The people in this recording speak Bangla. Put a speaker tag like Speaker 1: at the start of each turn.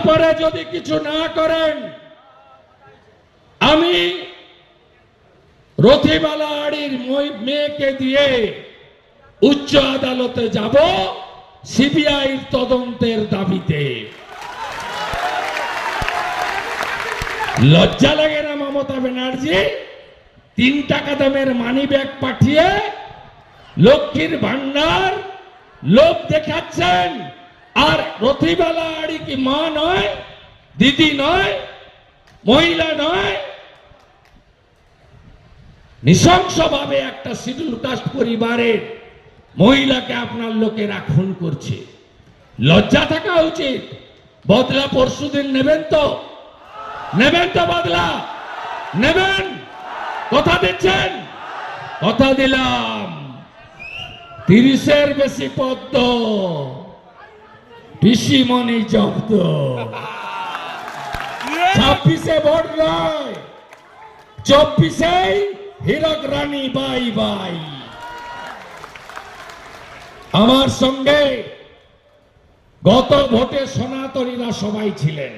Speaker 1: তারপরে যদি কিছু না করেন, আমি রথিবালা আড়ির মেয়েকে দিয়ে উচ্চ আদালতে যাব সিবিআই তদন্তের দাবিতে। লজ্জা লাগে না, মমতা ব্যানার্জি? তিন টাকা দামের মানি ব্যাগ পাঠিয়ে লক্ষ্মীর ভান্ডার লোক দেখাচ্ছেন। আর রথিবালা আড়ি কি মা নয়, দিদি নয়, মহিলা নয়? নৃশংসভাবে একটা শিডিউল কাস্ট পরিবারের মহিলাকে আপনার লোকেরা খুন করছে। লজ্জা থাকা উচিত। বদলা পরশুদিন নেবেন তো? নেবেন তো বদলা? নেবেন? কথা দিচ্ছেন? কথা দিলাম। তিরিশের বেশি পদ্ম। পিসিমণি জব্দ। ছাব্বিশে ভোট নয় চব্বিশে হীরক রানী বাই বাই। আমার সঙ্গে গত ভোটে সনাতনীরা সবাই ছিলেন।